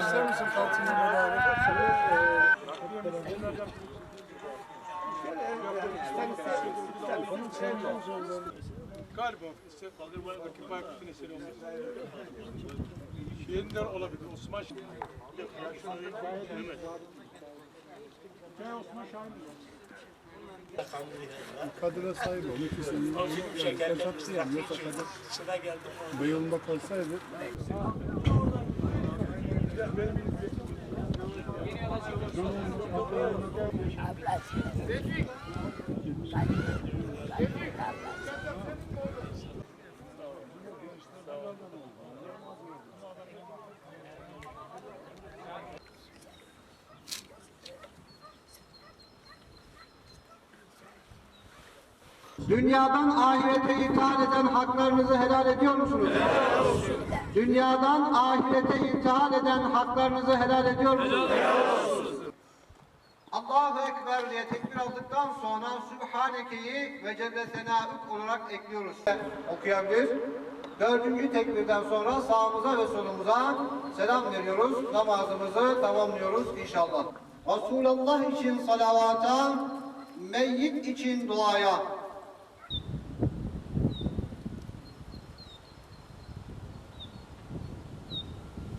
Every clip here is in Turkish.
İster misin kalsın beraber? Galiba işte Bakın Baykutu'nun eseri olmuş. Şehirler olabilir. Osman. Ben Osman Şahin. Kadir'e sahip ol. İkisini. Sen çok iyi Yoksa Kadir bu yolunda kalsaydı. Dünyadan ahirete ithal eden haklarınızı helal ediyor musunuz? Dünyadan ahirete ithal eden haklarınızı helal ediyor musunuz? Allahu Ekber diye tekbir aldıktan sonra Sübhaneke'yi ve Celle Senâ'ük olarak ekliyoruz. Okuyabilir. Dördüncü tekbirden sonra sağımıza ve solumuza selam veriyoruz. Namazımızı tamamlıyoruz inşallah. Resulullah için salavata, meyyit için duaya.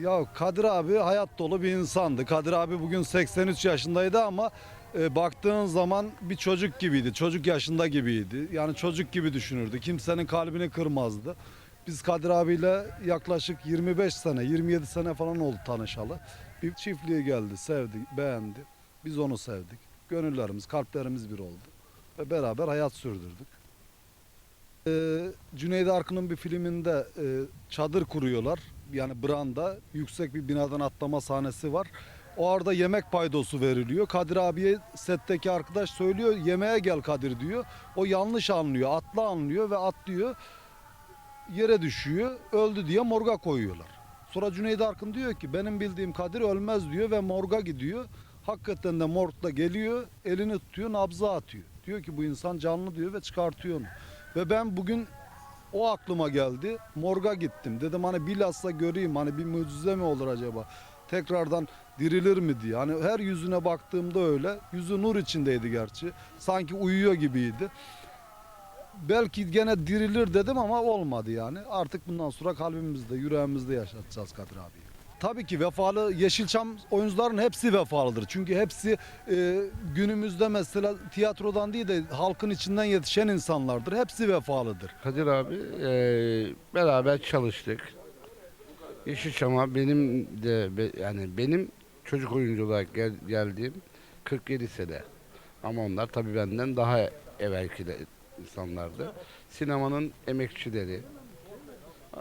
Ya Kadir abi hayat dolu bir insandı. Kadir abi bugün 83 yaşındaydı ama e, baktığın zaman bir çocuk gibiydi. Çocuk yaşında gibiydi. Yani çocuk gibi düşünürdü. Kimsenin kalbini kırmazdı. Biz Kadir abiyle yaklaşık 25 sene, 27 sene falan oldu tanışalı. Bir çiftliğe geldi, sevdi, beğendi. Biz onu sevdik. Gönüllerimiz, kalplerimiz bir oldu. Ve beraber hayat sürdürdük. Ee, Cüneyt Arkın'ın bir filminde e, çadır kuruyorlar. Yani branda yüksek bir binadan atlama sahnesi var. O arada yemek paydosu veriliyor. Kadir abiye setteki arkadaş söylüyor yemeğe gel Kadir diyor. O yanlış anlıyor. Atla anlıyor ve atlıyor. Yere düşüyor. Öldü diye morga koyuyorlar. Sonra Cüneyt Arkın diyor ki benim bildiğim Kadir ölmez diyor ve morga gidiyor. Hakikaten de morgda geliyor, elini tutuyor, nabza atıyor. Diyor ki bu insan canlı diyor ve çıkartıyor onu. Ve ben bugün o aklıma geldi. Morga gittim. Dedim hani bilhassa göreyim hani bir mucize mi olur acaba? Tekrardan dirilir mi diye. Hani her yüzüne baktığımda öyle. Yüzü nur içindeydi gerçi. Sanki uyuyor gibiydi. Belki gene dirilir dedim ama olmadı yani. Artık bundan sonra kalbimizde, yüreğimizde yaşatacağız Kadir abiyi. Tabii ki vefalı Yeşilçam oyuncuların hepsi vefalıdır. Çünkü hepsi e, günümüzde mesela tiyatrodan değil de halkın içinden yetişen insanlardır. Hepsi vefalıdır. Kadir abi eee, beraber çalıştık. Yeşilçam'a benim de be- yani benim çocuk oyuncu olarak gel, geldiğim 47 sene. Ama onlar tabii benden daha evvelki de insanlardı. Sinemanın emekçileri.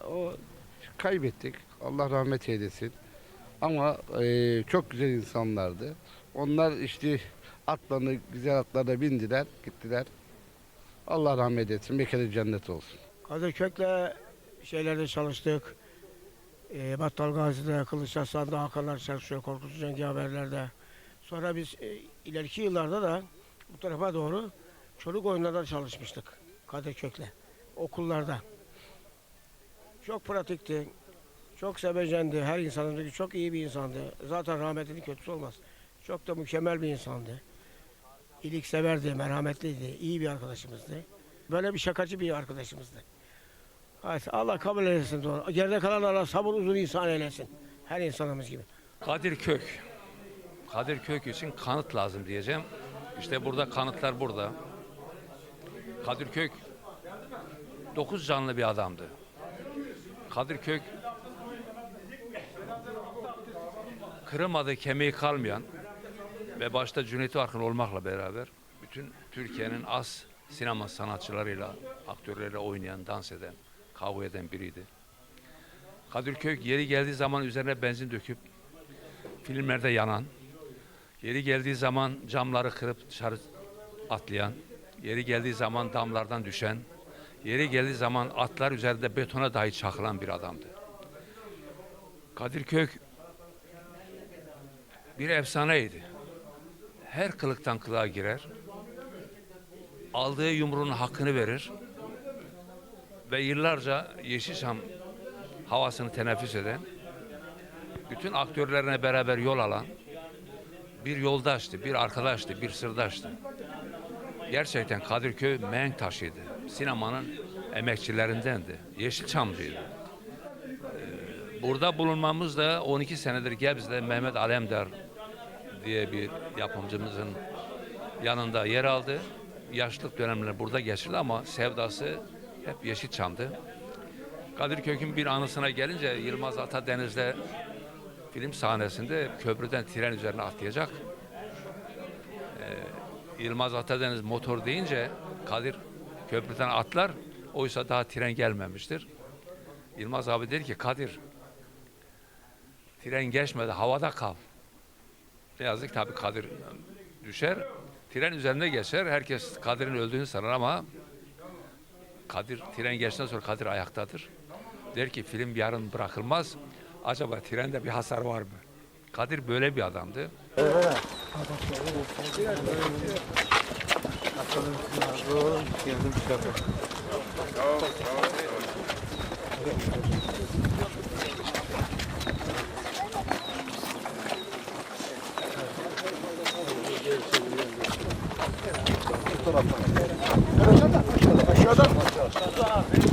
O kaybettik. Allah rahmet eylesin. Ama eee, çok güzel insanlardı. Onlar işte atlarını, güzel atlara bindiler, gittiler. Allah rahmet etsin, mekanı cennet olsun. Kadıköy'le şeylerde çalıştık. E, Battal Gazi'de, Kılıç Aslan'da Hakanlar çalışıyor, Korkutucu Cengaverler'de. Sonra biz e, ileriki yıllarda da bu tarafa doğru çocuk oyunlarda çalışmıştık Kadıköy'le, okullarda. Çok pratikti, çok sevecendi, her insanındaki çok iyi bir insandı. Zaten rahmetlinin kötüsü olmaz. Çok da mükemmel bir insandı. İyilik severdi, merhametliydi, iyi bir arkadaşımızdı. Böyle bir şakacı bir arkadaşımızdı. Hayır, Allah kabul eylesin. Doğru. Geride kalan Allah sabır uzun insan eylesin. Her insanımız gibi. Kadir Kök. Kadir Kök için kanıt lazım diyeceğim. İşte burada kanıtlar burada. Kadir Kök 9 canlı bir adamdı. Kadir Kök kırılmadığı kemiği kalmayan ve başta Cüneyt Arkın olmakla beraber bütün Türkiye'nin az sinema sanatçılarıyla, aktörlerle oynayan, dans eden, kavga eden biriydi. Kadirköy yeri geldiği zaman üzerine benzin döküp filmlerde yanan, yeri geldiği zaman camları kırıp dışarı atlayan, yeri geldiği zaman damlardan düşen, yeri geldiği zaman atlar üzerinde betona dahi çakılan bir adamdı. Kadir Kök bir efsaneydi. Her kılıktan kılığa girer. Aldığı yumruğun hakkını verir. Ve yıllarca Yeşilçam havasını teneffüs eden, bütün aktörlerine beraber yol alan bir yoldaştı, bir arkadaştı, bir sırdaştı. Gerçekten Kadirköy menk taşıydı. Sinemanın emekçilerindendi. Yeşilçamcıydı. Burada bulunmamız da 12 senedir Gebze'de Mehmet Alemdar diye bir yapımcımızın yanında yer aldı. Yaşlılık dönemlerini burada geçirdi ama sevdası hep Yeşilçam'dı. Kadir Kök'ün bir anısına gelince Yılmaz Atadeniz'de film sahnesinde köprüden tren üzerine atlayacak. Ee, Yılmaz Atadeniz motor deyince Kadir köprüden atlar. Oysa daha tren gelmemiştir. Yılmaz abi dedi ki Kadir tren geçmedi havada kal. Ne yazık ki tabii Kadir düşer. Tren üzerinde geçer. Herkes Kadir'in öldüğünü sanır ama Kadir tren geçtikten sonra Kadir ayaktadır. Der ki film yarın bırakılmaz. Acaba trende bir hasar var mı? Kadir böyle bir adamdı. Geldim dışarıda. Назад!